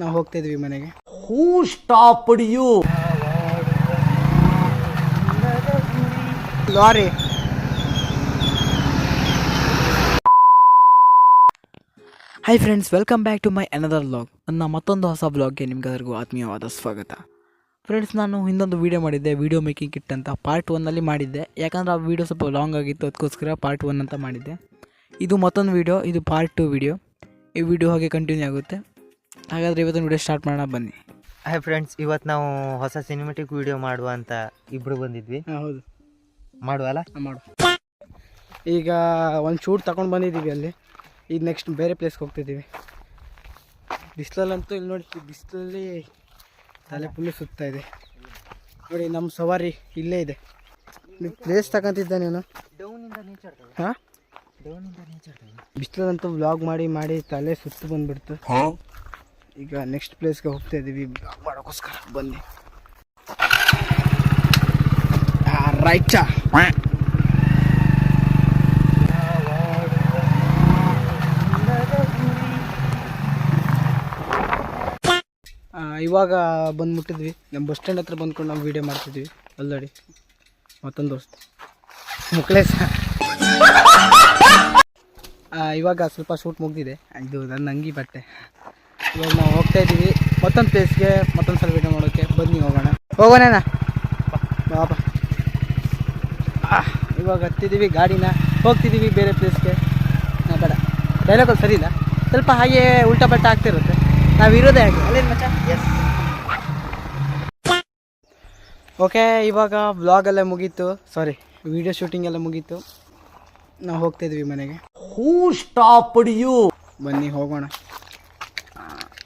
ನಾವು ಹೋಗ್ತಾ ಇದ್ವಿ ಮನೆಗೆ. Who stop you lorry. Hi friends welcome back to my another vlog ನನ್ನ ಮತ್ತೊಂದು ಹೊಸ ವ್ಲಾಗ್ಗೆ ನಿಮ್ಗೆಲ್ಲರಿಗೂ ಆತ್ಮೀಯವಾದ ಸ್ವಾಗತ. ಫ್ರೆಂಡ್ಸ್ ನಾನು ಹಿಂದೊಂದು ವೀಡಿಯೋ ಮಾಡಿದ್ದೆ ವೀಡಿಯೋ ಮೇಕಿಂಗ್ ಕಿಟ್ ಅಂತ. ಪಾರ್ಟ್ ಒನ್ನಲ್ಲಿ ಮಾಡಿದ್ದೆ. ಯಾಕಂದರೆ ಆ ವೀಡಿಯೋ ಸ್ವಲ್ಪ ಲಾಂಗ್ ಆಗಿತ್ತು ಅದಕ್ಕೋಸ್ಕರ ಪಾರ್ಟ್ ಒನ್ ಅಂತ ಮಾಡಿದ್ದೆ. ಇದು ಮತ್ತೊಂದು ವೀಡಿಯೋ ಇದು ಪಾರ್ಟ್ ಟು ವೀಡಿಯೋ ಈ ವಿಡಿಯೋ ಹಾಗೆ ಕಂಟಿನ್ಯೂ ಆಗುತ್ತೆ. ಹಾಗಾದರೆ ಇವತ್ತಿನ ವಿಡಿಯೋ ಸ್ಟಾರ್ಟ್ ಮಾಡೋಣ ಬನ್ನಿ. ಹಾಯ್ ಫ್ರೆಂಡ್ಸ್ ಇವತ್ತು ನಾವು ಹೊಸ ಸಿನಿಮೆಟಿಕ್ ವಿಡಿಯೋ ಮಾಡುವ ಅಂತ ಇಬ್ಬರು ಬಂದಿದ್ವಿ. ಹೌದು. ಮಾಡುವ ಅಲ್ಲ? ಮಾಡು. ಈಗ ಒಂದು ಶೂಟ್ ತಗೊಂಡು ಬಂದಿದ್ದೀವಿ ಅಲ್ಲಿ. ಈಗ ನೆಕ್ಸ್ಟ್ ಬೇರೆ ಪ್ಲೇಸ್ಗೆ ಹೋಗ್ತಿದ್ದೀವಿ. ಬಿಸಿಲಲ್ಲಂತೂ ಇಲ್ಲಿ ನೋಡಿ ಬಿಸಿಲಲ್ಲಿ ತಲೆ ಫುಲ್ಲು ಸುತ್ತಾ ಇದೆ. ನೋಡಿ ನಮ್ಮ ಸವಾರಿ ಇಲ್ಲೇ ಇದೆ. ಪ್ಲೇಸ್ ತಗೊಂತಿದ್ದ ನೀನು ಹಾಂ? ಬಿಸಿಲಲ್ಲಂತೂ ವ್ಲಾಗ್ ಮಾಡಿ ಮಾಡಿ ತಲೆ ಸುತ್ತು ಬಂದ್ಬಿಡ್ತು. ಈಗ ನೆಕ್ಸ್ಟ್ ಪ್ಲೇಸ್ಗೆ ಹೋಗ್ತಾ ಇದ್ದೀವಿ ಬ್ಲಾಗ್ ಮಾಡೋಕ್ಕೋಸ್ಕರ ಬನ್ನಿ. ರೈಟ್ ಇವಾಗ ಬಂದ್ಬಿಟ್ಟಿದ್ವಿ. ನಮ್ಮ ಬಸ್ ಸ್ಟ್ಯಾಂಡ್ ಹತ್ರ ಬಂದ್ಕೊಂಡು ನಾವು ವೀಡಿಯೋ ಮಾಡ್ತಿದ್ವಿ. ಅಲ್ಲಡಿ ಮತ್ತೊಂದು ವರ್ಷ ಮುಕ್ಲೇಶ. ಆ, ಇವಾಗ ಸ್ವಲ್ಪ ಶೂಟ್ ಮುಗ್ದಿದೆ. ಇದು ನನ್ನ ಅಂಗಿ ಬಟ್ಟೆ. ಇವಾಗ ನಾವು ಹೋಗ್ತಾ ಇದ್ದೀವಿ. ಮತ್ತೊಂದು ಪ್ಲೇಸ್ಗೆ ಮತ್ತೊಂದು ಸಲ ವೀಡಿಯೋ ಮಾಡೋಕ್ಕೆ ಬನ್ನಿ ಹೋಗೋಣ. ಹೋಗೋಣ ಬಾಪ ಆ, ಇವಾಗ ಹತ್ತಿದ್ದೀವಿ ಗಾಡಿನ. ಹೋಗ್ತಿದ್ದೀವಿ ಬೇರೆ ಪ್ಲೇಸ್ಗೆ ನಾ ಬೇಡ. ಡೈಲಾಗಲ್ಲಿ ಸರಿ ಇಲ್ಲ. ಸ್ವಲ್ಪ ಹಾಗೆ ಉಲ್ಟಾ ಪಟ್ಟ ಆಗ್ತಿರುತ್ತೆ. ನಾವು ಇರೋದೇ ಹಾಗೆ. ಅಲ್ಲೇನು ಮಚ್ಚ? ಎಸ್ ಓಕೆ ಇವಾಗ ವ್ಲಾಗೆಲ್ಲ ಮುಗೀತು. ಸಾರಿ ವಿಡಿಯೋ ಶೂಟಿಂಗ್ ಎಲ್ಲ ಮುಗೀತು. ನಾವು ಹೋಗ್ತಾ ಇದ್ವಿ ಮನೆಗೆ. ಹೂ ಸ್ಟಾಪ್ ಪಡಿಯು ಬನ್ನಿ ಹೋಗೋಣ.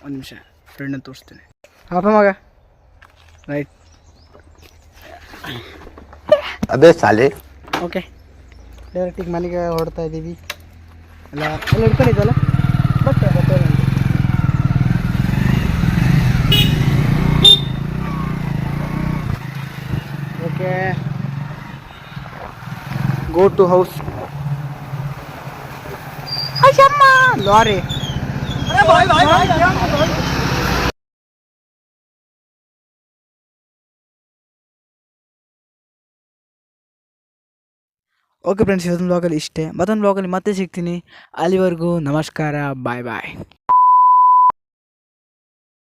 ಒಂದು ನಿಮಿಷ ಫ್ರೆಂಡನ್ನು ತೋರಿಸ್ತೀನಿ. ಹಾಪ ಮಗ. ರೈಟ್ ಅದೇ ಸಾಲಿ ಓಕೆ ಡೈರೆಕ್ಟಿಗೆ ಮನೆಗೆ ಹೊಡ್ತಾ ಇದ್ದೀವಿ. ಎಲ್ಲ ಎಲ್ಲ ಹಿಡ್ಕೊಂಡಿದ್ದಲ್ಲ but okay go to house lorry okay friends ಇವತ್ತೊಂದು ಬ್ಲಾಗಲ್ಲಿ ಇಷ್ಟೇ ಮತ್ತೊಂದು ಬ್ಲಾಗಲ್ಲಿ ಮತ್ತೆ ಸಿಗ್ತೀನಿ ಅಲ್ಲಿವರೆಗೂ ನಮಸ್ಕಾರ ಬಾಯ್ ಬಾಯ್